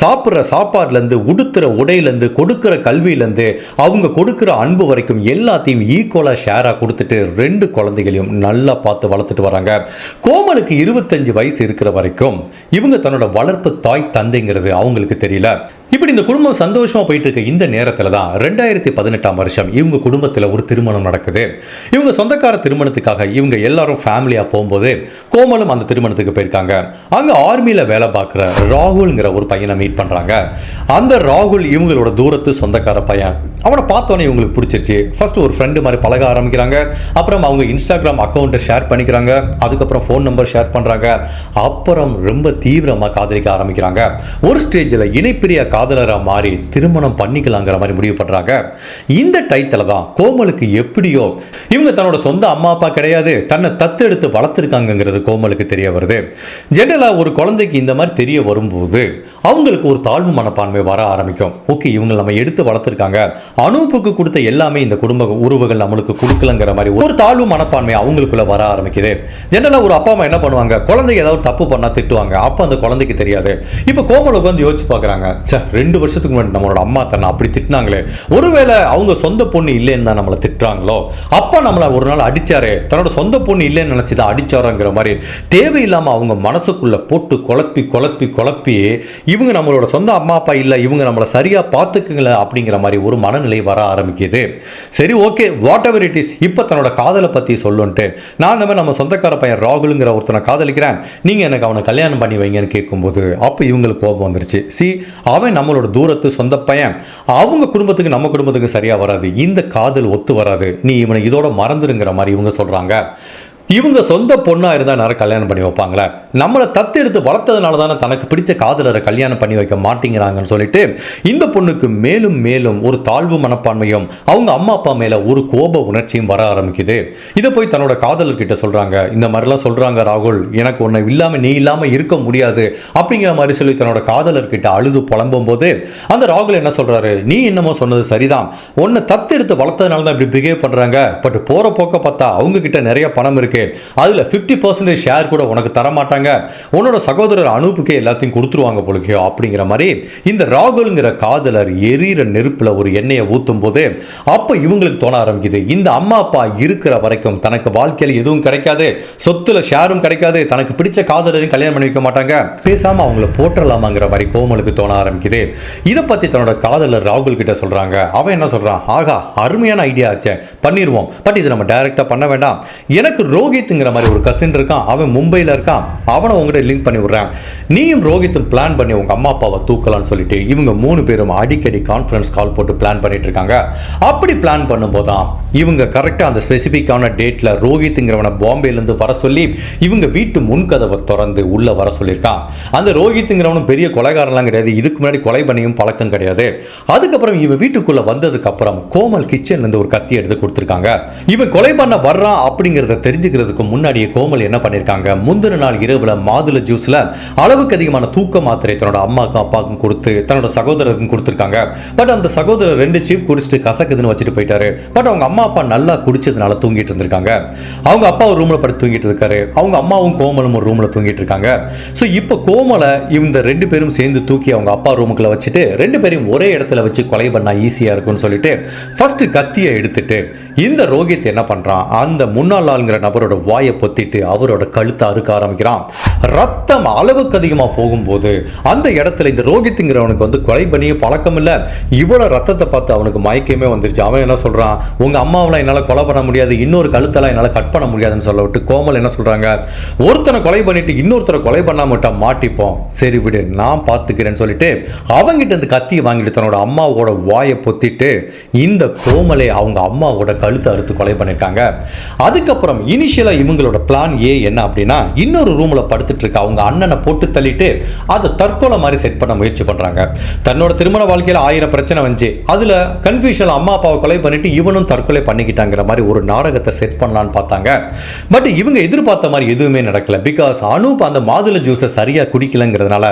சாப்பிட்ற சாப்பாடுலேருந்து உடுத்துற உடையிலேருந்து கொடுக்குற கல்வியிலேருந்து அவங்க கொடுக்குற அன்பு வரைக்கும் எல்லாத்தையும் ஈக்குவலாக ஷேராக கொடுத்துட்டு ரெண்டு குழந்தைகளையும் நல்லா பார்த்து வளர்த்துட்டு வராங்க. கோமலுக்கு இருபத்தஞ்சு வயசு இருக்கிற வரைக்கும் இவங்க தன்னோட வளர்ப்பு தாய் தந்தைங்கிறது அவங்களுக்கு தெரியல. இப்படி இந்த குடும்பம் சந்தோஷமாக போயிட்டு இருக்க இந்த நேரத்தில் தான் ரெண்டாயிரத்தி பதினெட்டாம் வருஷம் இவங்க குடும்பத்தில் ஒரு திருமணம் நடக்குது. இவங்க சொந்தக்கார திருமணத்துக்காக இவங்க எல்லாரும் ஃபேமிலியாக போகும்போது கோமலும் அந்த திருமணத்துக்கு போயிருக்காங்க. அங்கே ஆர்மியில் வேலை பார்க்குற ராகுல்ங்கிற ஒரு பையனை மீட் பண்ணுறாங்க அந்த ராகுல் இவங்களோட தூரத்து சொந்தக்கார பையன். அவனை பார்த்தோன்னே இவங்களுக்கு பிடிச்சிருச்சு. ஃபர்ஸ்ட் ஒரு ஃப்ரெண்டு மாதிரி பழக ஆரம்பிக்கிறாங்க. அப்புறம் அவங்க இன்ஸ்டாகிராம் அக்கௌண்ட்டை ஷேர் பண்ணிக்கிறாங்க. அதுக்கப்புறம் ஃபோன் நம்பர் ஷேர் பண்ணுறாங்க அப்புறம் ரொம்ப தீவிரமாக காதலிக்க ஆரம்பிக்கிறாங்க. ஒரு ஸ்டேஜில் இணைப்பிரிய காதலராக மாறி திருமணம் பண்ணிக்கலாங்கிற மாதிரி முடிவு பண்ணுறாங்க இந்த டைத்தில் தான் கோமலுக்கு எப்படியோ இவங்க தன்னோட சொந்த அம்மா அப்பா கிடையாது. தன்னை தத்தெடுத்து வளர்த்துருக்காங்கங்கிறது கோமலுக்கு தெரிய வருது. ஜென்ரலாக ஒரு குழந்தைக்கு இந்த மாதிரி தெரிய வரும்போது அவங்களுக்கு ஒரு தாழ்வு மனப்பான்மை வர ஆரம்பிக்கும். ஓகே இவங்க நம்ம எடுத்து வளர்த்துருக்காங்க. அனூப்புக்கு கொடுத்த எல்லாமே இந்த குடும்ப உறவுகள் நம்மளுக்கு கொடுக்கலங்கிற மாதிரி ஒரு தாழ்வு மனப்பான்மை அவங்களுக்குள்ள வர ஆரம்பிக்குது. ஜென்ரலாக ஒரு அப்பா அம்மா என்ன பண்ணுவாங்க? குழந்தைங்க ஏதாவது தப்பு பண்ணா திட்டுவாங்க. அப்போ அந்த குழந்தைக்கு தெரியாது. இப்போ கோமல் உட்காந்து யோசிச்சு பார்க்குறாங்க. சார் ரெண்டு வருஷத்துக்கு முன்னாடி நம்மளோட அம்மா தன்னை அப்படி திட்டினாங்களே? ஒருவேளை அவங்க சொந்த பொண்ணு இல்லைன்னு தான் நம்மளை திட்டுறாங்களோ? அப்பா நம்மளை ஒரு நாள் அடிச்சாரே. தன்னோட சொந்த பொண்ணு இல்லைன்னு நினச்சி தான் அடிச்சாரோங்கிற மாதிரி தேவையில்லாமல் அவங்க மனசுக்குள்ள போட்டு குழப்பி குழப்பி குழப்பி இவங்க நம்மளோட சொந்த அம்மா அப்பா இல்லை இவங்க நம்மளை சரியாக பார்த்துக்குங்கள அப்படிங்கிற மாதிரி ஒரு மனநிலை வர ஆரம்பிக்குது. சரி okay whatever it is இப்போ தன்னோட காதலை பற்றி சொல்லுன்ட்டு நான் இந்த மாதிரி நம்ம சொந்தக்கார பையன் ராகுலுங்கிற ஒருத்தனை காதலிக்கிறேன். நீங்கள் எனக்கு அவனை கல்யாணம் பண்ணி வைங்கன்னு கேட்கும்போது அப்போ இவங்களுக்கு கோபம் வந்துருச்சு. சி அவன் நம்மளோட தூரத்து சொந்த பையன். அவங்க குடும்பத்துக்கு நம்ம குடும்பத்துக்கு சரியாக வராது. இந்த காதல் ஒத்து வராது. நீ இவனை இதோட மறந்துருங்கிற மாதிரி இவங்க சொல்கிறாங்க இவங்க சொந்த பொண்ணாக இருந்தால் நேரம் கல்யாணம் பண்ணி வைப்பாங்களே? நம்மளை தத்தெடுத்து வளர்த்ததுனால தானே தனக்கு பிடிச்ச காதலரை கல்யாணம் பண்ணி வைக்க மாட்டேங்கிறாங்கன்னு சொல்லிட்டு இந்த பொண்ணுக்கு மேலும் மேலும் ஒரு தாழ்வு மனப்பான்மையும் அவங்க அம்மா அப்பா மேலே ஒரு கோப உணர்ச்சியும் வர ஆரம்பிக்குது. இதை போய் தன்னோட காதலர்கிட்ட சொல்கிறாங்க இந்த மாதிரிலாம் சொல்கிறாங்க ராகுல் எனக்கு ஒன்று இல்லாமல் நீ இல்லாமல் இருக்க முடியாது. அப்படிங்கிற மாதிரி சொல்லி தன்னோட காதலர்கிட்ட அழுது புலம்பும் போது அந்த ராகுல் என்ன சொல்கிறாரு நீ என்னமோ சொன்னது சரிதான். உன்னை தத்தெடுத்து வளர்த்ததுனால தான் இப்படி பிஹேவ் பண்ணுறாங்க பட் போகிற போக்க பார்த்தா அவங்க கிட்ட நிறைய பணம் இருக்குது அதில் ஃபிஃப்டி பர்சன்டேஜ் ஷேர் கூட உனக்கு தர மாட்டாங்க உன்னோட சகோதரர் அனுப்புக்கே எல்லாத்தையும் கொடுத்துருவாங்க போலுக்கோ அப்படிங்கிற மாதிரி இந்த ராகுல்ங்கிற காதலர் எரியிற நெருப்பில் ஒரு எண்ணெயை ஊற்றும் போது அப்போ இவங்களுக்கு தோண ஆரம்பிக்குது. இந்த அம்மா அப்பா இருக்கிற வரைக்கும் தனக்கு வாழ்க்கையில் எதுவும் கிடைக்காது. சொத்துல ஷேரும் கிடைக்காது. தனக்கு பிடிச்ச காதலரையும் கல்யாணம் பண்ணி வைக்க மாட்டாங்க. பேசாமல் அவங்கள போட்டுடலாமாங்கிற மாதிரி கோமலுக்கு தோண ஆரம்பிக்குது. இதை பற்றி தன்னோட காதலர் ராகுல் கிட்ட சொல்கிறாங்க அவன் என்ன சொல்கிறான் ஆகா அருமையான ஐடியா ஆச்சே. பண்ணிடுவோம் பட் இது நம்ம டைரெக்டாக பண்ண வேண்டாம். எனக்கு ரோஹித்ங்கிற மாதிரி ஒரு கசின் இருக்கான் அவன் மும்பையில் இருக்கான் அவனை உங்ககிட்ட லிங்க் பண்ணி விடுறேன். நீயும் ரோஹித்தும் பிளான் பண்ணி உங்கள் அம்மா அப்பாவை தூக்கலாம்னு சொல்லிட்டு இவங்க மூணு பேரும் அடிக்கடி கான்ஃபரன்ஸ் கால் போட்டு பிளான் பண்ணிட்டு இருக்காங்க. அப்படி பிளான் பண்ணும்போது தான் இவங்க கரெக்டாக அந்த ஸ்பெசிஃபிக்கான டேட்டில் ரோஹித்துங்கிறவனை பாம்பேலேருந்து வர சொல்லி இவங்க வீட்டு முன்கதவை திறந்து உள்ளே வர சொல்லியிருக்கான். அந்த ரோஹித்துங்கிறவனும் பெரிய கொலைகாரன்லாம் கிடையாது. இதுக்கு முன்னாடி கொலை பண்ணியும் பழக்கம் கிடையாது. அதுக்கப்புறம் இவன் வீட்டுக்குள்ளே வந்ததுக்கு அப்புறம் கோமல் கிச்சன்லேருந்து ஒரு கத்தி எடுத்து கொடுத்துருக்காங்க. இவன் கொலை பண்ண வர்றான் அப்படிங்கிறத தெரிஞ்சு தெரிஞ்சுக்கிறதுக்கு முன்னாடியே கோமல் என்ன பண்ணியிருக்காங்க முந்தின நாள் இரவில் மாதுளை ஜூஸில் அளவுக்கு அதிகமான தூக்க மாத்திரை தன்னோட அம்மாக்கும் அப்பாவுக்கும் கொடுத்து தன்னோட சகோதரருக்கும் கொடுத்துருக்காங்க. பட் அந்த சகோதரர் ரெண்டு சீப் குடிச்சிட்டு கசக்குதுன்னு வச்சுட்டு போயிட்டாரு. பட் அவங்க அம்மா அப்பா நல்லா குடிச்சதுனால தூங்கிட்டு இருந்திருக்காங்க. அவங்க அப்பா ஒரு ரூமில் படுத்து தூங்கிட்டு இருக்காரு. அவங்க அம்மாவும் கோமலும் ஒரு ரூமில் தூங்கிட்டு இருக்காங்க. ஸோ இப்போ கோமலை இந்த ரெண்டு பேரும் சேர்ந்து தூக்கி அவங்க அப்பா ரூமுக்குள்ள வச்சுட்டு ரெண்டு பேரையும் ஒரே இடத்துல வச்சு கொலை பண்ணால் ஈஸியாக இருக்கும்னு சொல்லிட்டு ஃபர்ஸ்ட் கத்தியை எடுத்துட்டு இந்த ரோஹித் என்ன பண்ணுறான் அந்த முன்னாள் ஆளுங்கிற நபர் அவரோட வாயை பொத்திட்டு அவரோட கழுத்தை அறுக்க ஆரம்பிக்கிறான். ரத்தம் அளவுக்கு அதிகமாக போகும்போது அந்த இடத்துல இந்த ரோகித்துங்கிறவனுக்கு வந்து கொலை பண்ணியே பழக்கம் இல்லை. இவ்வளோ ரத்தத்தை பார்த்து அவனுக்கு மயக்கமே வந்துருச்சு. அவன் என்ன சொல்கிறான் உங்கள் அம்மாவில் என்னால் கொலை பண்ண முடியாது. இன்னொரு கழுத்தெல்லாம் என்னால் கட் பண்ண முடியாதுன்னு சொல்ல விட்டு கோமல் என்ன சொல்கிறாங்க ஒருத்தனை கொலை பண்ணிட்டு இன்னொருத்தரை கொலை பண்ணாம விட்டா மாட்டிப்போம். சரி விடு நான் பார்த்துக்கிறேன்னு சொல்லிட்டு அவங்கிட்ட இந்த கத்தியை வாங்கிட்டு தன்னோட அம்மாவோட வாயை பொத்திட்டு இந்த கோமலை அவங்க அம்மாவோட கழுத்தை அறுத்து கொலை பண்ணியிருக்காங்க அதுக்கப்புறம் இனிஷியலாக இவங்களோட பிளான் ஏ என்ன அப்படின்னா இன்னொரு ரூமில் படுத்துட்டு இருக்க அவங்க அண்ணனை போட்டு தள்ளிட்டு அதை தற்கொலை மாதிரி செட் பண்ண முயற்சி பண்றாங்க. தன்னோட திருமண வாழ்க்கையில ஆயிரம் பிரச்சனை வந்துச்சு. அதுல கன்ஃபியூஷன் அம்மா அப்பாவை கொலை பண்ணிட்டு இவனும் தற்கொலை பண்ணிக்கிட்டாங்கிற மாதிரி ஒரு நாடகத்தை செட் பண்ணலான்னு பார்த்தாங்க. பட் இவங்க எதிர்பார்த்த மாதிரி எதுவுமே நடக்கல. பிகாஸ் அனூப் அந்த மாதுளை ஜூஸை சரியா குடிக்கலங்கிறதுனால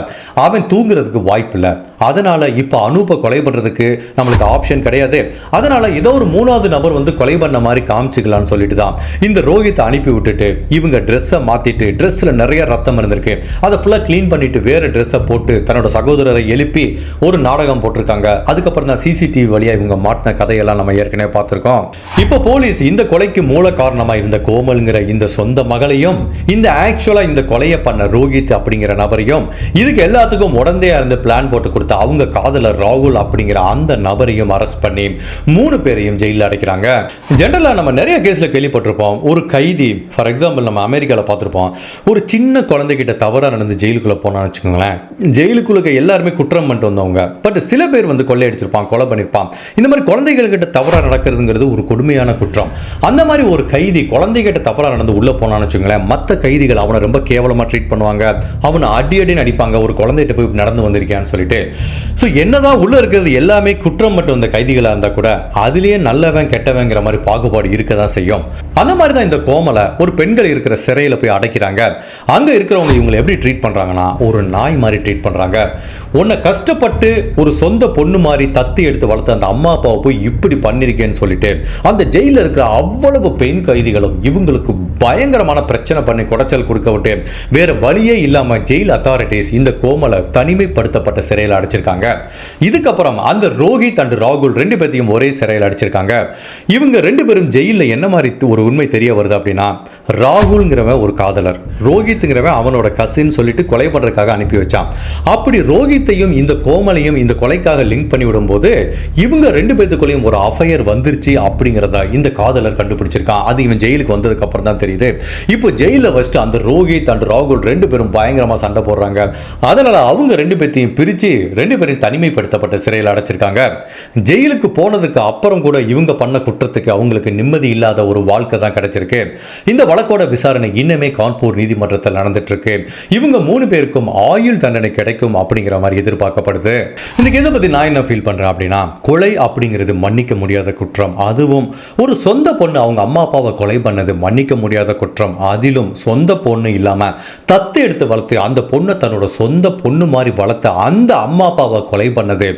அவன் தூங்குறதுக்கு வாய்ப்பு இல்லை. அதனால இப்போ அனூப்பை கொலை பண்றதுக்கு நம்மளுக்கு ஆப்ஷன் கிடையாது. அதனால ஏதோ ஒரு மூணாவது நபர் வந்து கொலை பண்ண மாதிரி காமிச்சுக்கலாம்னு சொல்லிட்டு தான் இந்த ரோஹித் அனுப்பி விட்டுட்டு இவங்க ட்ரெஸ்ஸை மாத்திட்டு ட்ரெஸ்ஸில் நிறைய ரத்தம் இருந்திருக்கு. அதை ஃபுல்லாக க்ளீன் பண்ணிட்டு வேற ட்ரெஸ்ஸை போட்டு தன்னோட சகோதரரை எழுப்பி ஒரு நாடகம் போட்டிருக்காங்க. அதுக்கப்புறம் தான் சிசிடிவி வழியா இவங்க மாட்டின கதையெல்லாம் நம்ம ஏற்கனவே பார்த்திருக்கோம். இப்போ போலீஸ் இந்த கொலைக்கு மூல காரணமா இருந்த கோமல்ங்கிற இந்த சொந்த மகளையும் இந்த ஆக்சுவலா இந்த கொலையை பண்ண ரோஹித் அப்படிங்கிற நபரையும் இதுக்கு எல்லாத்துக்கும் உடந்தையா இருந்து பிளான் போட்டு கொடுத்த அவங்க காதலர் ராகுல் அப்படிங்கிற அந்த நபரையும் அரெஸ்ட் பண்ணி மூணு பேரையும் ஜெயிலில் அடைக்கிறாங்க. ஜென்ரலாக நம்ம நிறைய கேஸில் கேள்விப்பட்டிருப்போம். ஒரு கைதி செய்தி ஃபார் எக்ஸாம்பிள் நம்ம அமெரிக்காவில் பார்த்துருப்போம். ஒரு சின்ன குழந்தைகிட்ட தவறாக நடந்து ஜெயிலுக்குள்ளே போனான்னு வச்சுக்கோங்களேன். ஜெயிலுக்குள்ளே எல்லாருமே குற்றம் பண்ணிட்டு வந்தவங்க. பட் சில பேர் வந்து கொள்ளையடிச்சிருப்பான் கொலை பண்ணியிருப்பான். இந்த மாதிரி குழந்தைகள்கிட்ட தவறாக நடக்கிறதுங்கிறது ஒரு கொடுமையான குற்றம். அந்த மாதிரி ஒரு கைதி குழந்தைகிட்ட தவறாக நடந்து உள்ளே போனான்னு வச்சுக்கோங்களேன் மற்ற கைதிகள் அவனை ரொம்ப கேவலமாக ட்ரீட் பண்ணுவாங்க. அவனை அடி அடின்னு அடிப்பாங்க. ஒரு குழந்தைகிட்ட போய் நடந்து வந்திருக்கான்னு சொல்லிட்டு. ஸோ என்னதான் உள்ளே இருக்கிறது எல்லாமே குற்றம் மட்டும் இந்த கைதிகளாக இருந்தால் கூட அதுலேயே நல்லவன் கெட்டவங்கிற மாதிரி பாகுபாடு இருக்க தான் செய்யும். அந்த மாதிரி தான் இந்த கோம கோமலை ஒரு பெண்கள் இருக்கிற சிறையில் போய் அடைக்கிறாங்க. அங்கே இருக்கிறவங்க இவங்களை எப்படி ட்ரீட் பண்ணுறாங்கன்னா ஒரு நாய் மாதிரி ட்ரீட் பண்ணுறாங்க உன்னை கஷ்டப்பட்டு ஒரு சொந்த பொண்ணு மாதிரி தத்தி எடுத்து வளர்த்த அந்த அம்மா அப்பாவை போய் இப்படி பண்ணியிருக்கேன்னு சொல்லிட்டு அந்த ஜெயிலில் இருக்கிற அவ்வளவு பெண் கைதிகளும் இவங்களுக்கு பயங்கரமான பிரச்சனை பண்ணி குடைச்சல் கொடுக்க விட்டு வேற வழியே இல்லாம ஜெயில் அத்தாரிட்டிஸ் இந்த கோமலை தனிமைப்படுத்தப்பட்ட சிறையில் அடைச்சிருக்காங்க. இதுக்கப்புறம் அந்த ரோஹித் அண்ட் ராகுல் ரெண்டு பேர்த்தையும் ஒரே சிறையில் அடைச்சிருக்காங்க. இவங்க ரெண்டு பேரும் ஜெயிலில் என்ன மாதிரி ஒரு உண்மை தெரிய வருது அப்படின்னா ராகுல்ங்கிறவன் ஒரு காதலர். ரோஹித்துங்கிறவன் அவனோட கசின்னு சொல்லிட்டு கொலை பண்ணுறதுக்காக அனுப்பி வச்சான். அப்படி ரோஹித்தையும் இந்த கோமலையும் இந்த கொலைக்காக லிங்க் பண்ணி விடும்போது இவங்க ரெண்டு பேத்துக்குள்ளேயும் ஒரு அஃபையர் வந்துருச்சு அப்படிங்கிறத இந்த காதலர் கண்டுபிடிச்சிருக்கான். அது இவன் ஜெயிலுக்கு வந்ததுக்கு அப்புறம் தான் தெரியுது. இப்போ ஜெயிலில் ஃபஸ்ட்டு அந்த ரோஹித் அண்ட் ராகுல் ரெண்டு பேரும் பயங்கரமாக சண்டை போடுறாங்க. அதனால் அவங்க ரெண்டு பேர்த்தையும் பிரித்து ரெண்டு பேரையும் தனிமைப்படுத்தப்பட்ட சிறையில் அடைச்சிருக்காங்க. ஜெயிலுக்கு போனதுக்கு அப்புறம் கூட இவங்க பண்ண குற்றத்துக்கு அவங்களுக்கு நிம்மதி இல்லாத ஒரு வாழ்க்கை தான் கிடைச்சிருக்கு. இந்த வழக்கோட விசாரணை இன்னுமே கான்பூர் நீதிமன்றத்தில் நடந்துட்டு இருக்கு இவங்க மூணு பேருக்கும் ஆயுள் தண்டனை கிடைக்கும் அப்படிங்கிற மாதிரி எதிர்பார்க்கப்படுது. இந்த கேஸை பத்தி நான் என்ன ஃபீல் பண்றேன் அப்படின்னா கொலை அப்படிங்கிறது மன்னிக்க முடியாத குற்றம். அதுவும் ஒரு சொந்த பொண்ணு அவங்க அம்மா அப்பாவை கொலை பண்ணது மன்னிக்க முடியாத குற்றம். அதிலும் சொந்த பொண்ணு இல்லாம தத்து எடுத்து வளர்த்து அந்த பொண்ணை தன்னோட சொந்த பொண்ணு மாதிரி வளர்த்த அந்த அம்மா அப்பாவை கொலை பண்ணது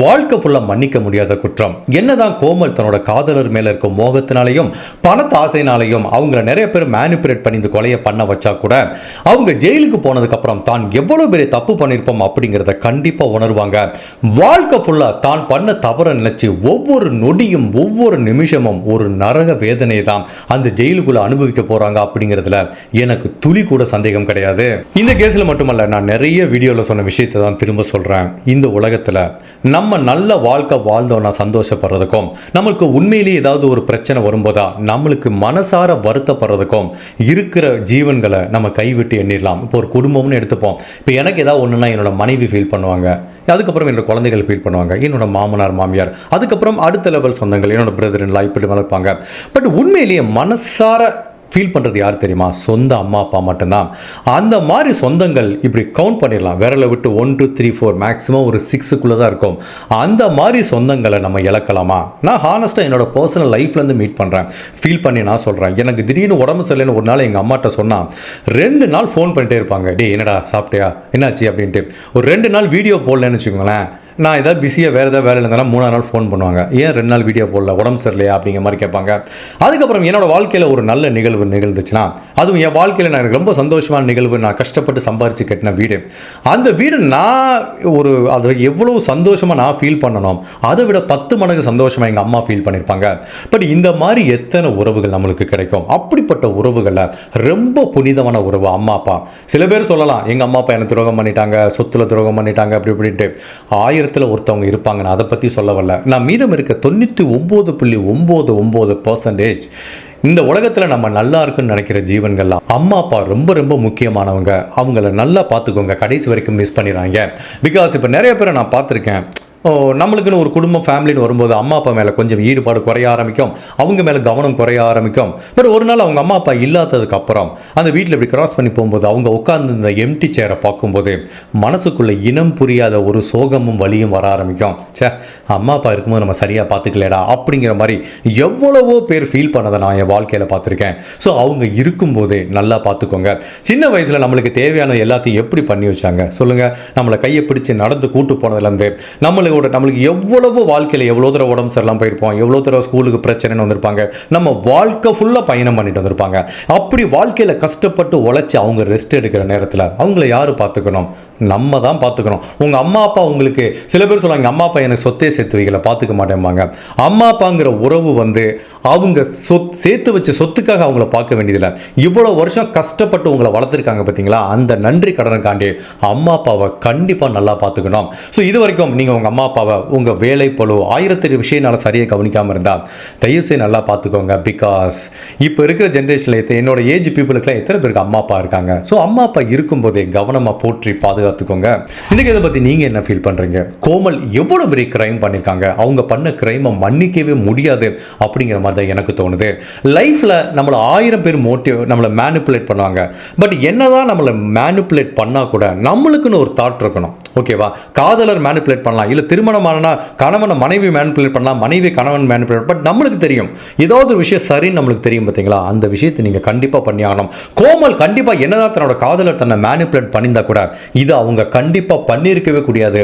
வாழ்க்கை ஃபுல்லா மன்னிக்க முடியாத குற்றம். என்னதான் கோமல் தன்னோட காதலர் மேல இருக்க மோகத்தினாலையும் பணத்தாசைனாலையும் அவங்க அவங்கள நிறைய பேர் மேனிப்புலேட் பண்ணி இந்த கொலையை பண்ண வச்சா கூட அவங்க ஜெயிலுக்கு போனதுக்கப்புறம் தான் எவ்வளோ பெரிய தப்பு பண்ணியிருப்போம் அப்படிங்கிறத கண்டிப்பாக உணர்வாங்க. வாழ்க்கை ஃபுல்லாக தான் பண்ண தவற நினச்சி ஒவ்வொரு நொடியும் ஒவ்வொரு நிமிஷமும் ஒரு நரக வேதனை தான் அந்த ஜெயிலுக்குள்ளே அனுபவிக்க போகிறாங்க அப்படிங்கிறதுல எனக்கு துளி கூட சந்தேகம் கிடையாது. இந்த கேஸில் மட்டுமல்ல நான் நிறைய வீடியோவில் சொன்ன விஷயத்தை தான் திரும்ப சொல்கிறேன் இந்த உலகத்தில் நம்ம நல்ல வாழ்க்கை வாழ்ந்தோம்னா சந்தோஷப்படுறதுக்கும் நம்மளுக்கு உண்மையிலேயே ஏதாவது ஒரு பிரச்சனை வரும்போதா நம்மளுக்கு மனசார வருத்தப்படுறதுக்கும் இருக்கிற ஜீவன்களை நம்ம கைவிட்டு எண்ணிடலாம். இப்போ ஒரு குடும்பம்னு எடுத்துப்போம். இப்போ எனக்கு ஏதாவது ஒன்றுனா என்னோட மனைவி ஃபீல் பண்ணுவாங்க. அதுக்கப்புறம் என்னோட குழந்தைகள் ஃபீல் பண்ணுவாங்க. என்னோட மாமனார் மாமியார். அதுக்கப்புறம் அடுத்த லெவல் சொந்தங்கள் என்னோட பிரதர் இப்படி வளர்ப்பாங்க. பட் உண்மையிலேயே மனசார ஃபீல் பண்ணுறது யார் தெரியுமா? சொந்த அம்மா அப்பா மட்டும்தான். அந்த மாதிரி சொந்தங்கள் இப்படி கவுண்ட் பண்ணிடலாம். விரலை விட்டு one two three four maximum ஒரு சிக்ஸுக்குள்ளே தான் இருக்கும். அந்த மாதிரி சொந்தங்களை நம்ம இழக்கலாமா? நான் ஹானஸ்ட்டாக என்னோடய பர்சனல் லைஃப்லேருந்து மீட் பண்ணுறேன் ஃபீல் பண்ணி நான் சொல்கிறேன் எனக்கு திடீர்னு உடம்பு சரியில்லைன்னு ஒரு நாள் எங்கள் அம்மாட்ட சொன்னால் ரெண்டு நாள் ஃபோன் பண்ணிட்டே இருப்பாங்க. டே என்னடா சாப்பிட்டியா? என்னாச்சு? அப்படின்ட்டு. ஒரு ரெண்டு நாள் வீடியோ போடலன்னு வச்சுக்கோங்களேன். நான் ஏதாவது பிஸியாக வேறு ஏதாவது வேலை இருந்தாலும் மூணாவது நாள் ஃபோன் பண்ணுவாங்க. ஏன் ரெண்டு நாள் வீடியோ போடல? உடம்பு சரியில்லையா? அப்படிங்கிற மாதிரி கேட்பாங்க. அதுக்கப்புறம் என்னோட வாழ்க்கையில் ஒரு நல்ல நிகழ்வு நிகழ்ந்துச்சுன்னா அதுவும் என் வாழ்க்கையில் நான் எனக்கு ரொம்ப சந்தோஷமான நிகழ்வு. நான் கஷ்டப்பட்டு சம்பாரித்து கட்டின வீடு. அந்த வீடு நான் ஒரு அது எவ்வளோ சந்தோஷமாக நான் ஃபீல் பண்ணணும் அதை விட பத்து மடங்கு சந்தோஷமாக எங்கள் அம்மா ஃபீல் பண்ணியிருப்பாங்க பட் இந்த மாதிரி எத்தனை உறவுகள் நம்மளுக்கு கிடைக்கும்? அப்படிப்பட்ட உறவுகளில் ரொம்ப புனிதமான உறவு அம்மா அப்பா. சில பேர் சொல்லலாம் எங்கள் அம்மா அப்பா எனக்கு துரோகம் பண்ணிட்டாங்க சொத்துல துரோகம் பண்ணிட்டாங்க அப்படி இப்படின்ட்டு. ஆயிரத்தில் ஒருத்தவங்க இருப்பாங்க. நான் அதை பற்றி சொல்ல வரல. நான் மீதம் இருக்க தொண்ணூற்றி ஒம்பது புள்ளி ஒம்பது ஒம்பது பர்சன்டேஜ் இந்த உலகத்தில் நம்ம நல்லா இருக்குன்னு நினைக்கிற ஜீவன்கள்லாம் அம்மா அப்பா ரொம்ப ரொம்ப முக்கியமானவங்க. அவங்கள நல்லா பார்த்துக்கோங்க. கடைசி வரைக்கும் மிஸ் பண்ணிடுறாங்க பிகாஸ் இப்போ நிறைய பேரை நான் பார்த்துருக்கேன். நம்மளுக்குன்னு ஒரு குடும்பம் ஃபேமிலின்னு வரும்போது அம்மா அப்பா மேலே கொஞ்சம் ஈடுபாடு குறைய ஆரம்பிக்கும். அவங்க மேலே கவனம் குறைய ஆரம்பிக்கும். பட் ஒரு நாள் அவங்க அம்மா அப்பா இல்லாததுக்கு அப்புறம் அந்த வீட்டில் இப்படி கிராஸ் பண்ணி போகும்போது அவங்க உட்கார்ந்து இந்த எம்டி சேரை பார்க்கும்போது மனசுக்குள்ளே இனம் புரியாத ஒரு சோகமும் வலியும் வர ஆரம்பிக்கும். ச்சே அம்மா அப்பா இருக்கும்போது நம்ம சரியாக பார்த்துக்கலடா அப்படிங்கிற மாதிரி எவ்வளவோ பேர் ஃபீல் பண்ணதை நான் என் வாழ்க்கையில் பார்த்துருக்கேன். ஸோ அவங்க இருக்கும்போதே நல்லா பார்த்துக்கோங்க. சின்ன வயசில் நம்மளுக்கு தேவையான எல்லாத்தையும் எப்படி பண்ணி வச்சாங்க? சொல்லுங்கள் நம்மளை கையை பிடிச்சி நடந்து கூட்டு போனதுலேருந்து நம்மளுக்கு நம்மளோட நம்மளுக்கு எவ்வளவு வாழ்க்கையில் எவ்வளோ தடவை உடம்பு சரியில்லாம போயிருப்போம் எவ்வளோ தடவை ஸ்கூலுக்கு பிரச்சனைன்னு வந்திருப்பாங்க. நம்ம வாழ்க்கை ஃபுல்லாக பயணம் பண்ணிட்டு வந்திருப்பாங்க. அப்படி வாழ்க்கையில் கஷ்டப்பட்டு உழைச்சி அவங்க ரெஸ்ட் எடுக்கிற நேரத்தில் அவங்கள யார் பார்த்துக்கணும்? நம்ம தான் பார்த்துக்கணும். உங்கள் அம்மா அப்பா உங்களுக்கு சில பேர் சொல்லுவாங்க அம்மா அப்பா எனக்கு சொத்தே சேர்த்து வைக்கல பார்த்துக்க மாட்டேம்பாங்க. அம்மா அப்பாங்கிற உறவு வந்து அவங்க சொத் சேர்த்து வச்ச சொத்துக்காக அவங்கள பார்க்க வேண்டியதில்லை. இவ்வளோ வருஷம் கஷ்டப்பட்டு உங்களை வளர்த்துருக்காங்க பார்த்தீங்களா அந்த நன்றி கடனுக்காண்டி அம்மா அப்பாவை கண்டிப்பாக நல்லா பார்த்துக்கணும். ஸோ இது வரைக்கும் நீங்கள் உங்கள் அம்மா அம்மா அப்பாவை உங்கள் வேலை போலோ ஆயிரத்தெட்டு விஷயம்னால சரியாக கவனிக்காமல் இருந்தால் தயவுசெய்து நல்லா பார்த்துக்கோங்க. பிகாஸ் இப்போ இருக்கிற ஜென்ரேஷனில் என்னோட ஏஜ் பீப்புளுக்குலாம் எத்தனை பேருக்கு அம்மா அப்பா இருக்காங்க? ஸோ அம்மா அப்பா இருக்கும்போதே கவனமாக போற்றி பாதுகாத்துக்கோங்க. இன்றைக்கி இதை பற்றி நீங்கள் என்ன ஃபீல் பண்ணுறீங்க கோமல் எவ்வளோ பெரிய கிரைம் பண்ணியிருக்காங்க அவங்க பண்ண கிரைமை மன்னிக்கவே முடியாது அப்படிங்கிற மாதிரி தான் எனக்கு தோணுது. லைஃப்பில் நம்மளை ஆயிரம் பேர் மோட்டிவ் நம்மளை மேனுப்புலேட் பண்ணுவாங்க. பட் என்னதான் நம்மளை மேனுப்புலேட் பண்ணால் கூட நம்மளுக்குன்னு ஒரு தாட் இருக்கணும். ஓகேவா காதலர் மேனுப்புலேட் பண்ணலாம். இல்லை திருமணமானா கணவனை மனைவி மேனிப்புலேட் பண்ணலாம் மனைவி கணவன் மேனிப்புலேட் பட் நம்மளுக்கு தெரியும். ஏதாவது ஒரு விஷயம் சரின்னு நம்மளுக்கு தெரியும் பார்த்தீங்களா அந்த விஷயத்தை நீங்கள் கண்டிப்பாக பண்ணி ஆகணும். கோமல் கண்டிப்பாக என்னதான் தன்னோட காதலர் தன்னை மேனிப்புலேட் பண்ணியிருந்தா கூட இது அவங்க கண்டிப்பாக பண்ணியிருக்கவே கூடியாது.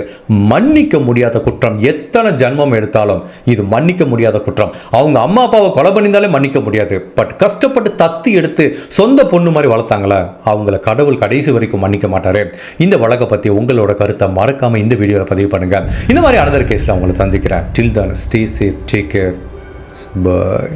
மன்னிக்க முடியாத குற்றம். எத்தனை ஜென்மம் எடுத்தாலும் இது மன்னிக்க முடியாத குற்றம். அவங்க அம்மா அப்பாவை கொலை பண்ணியிருந்தாலே மன்னிக்க முடியாது. பட் கஷ்டப்பட்டு தத்தி எடுத்து சொந்த பொண்ணு மாதிரி வளர்த்தாங்களே அவங்கள கடவுள் கடைசி வரைக்கும் மன்னிக்க மாட்டார். இந்த வழக்கை பற்றி உங்களோட கருத்தை மறக்காமல் இந்த வீடியோவில் பதிவு பண்ணுங்கள் இந்த மாதிரி அனதர் கேஸில் அவங்களை சந்திக்கிறேன். டில் தான் stay safe take care bye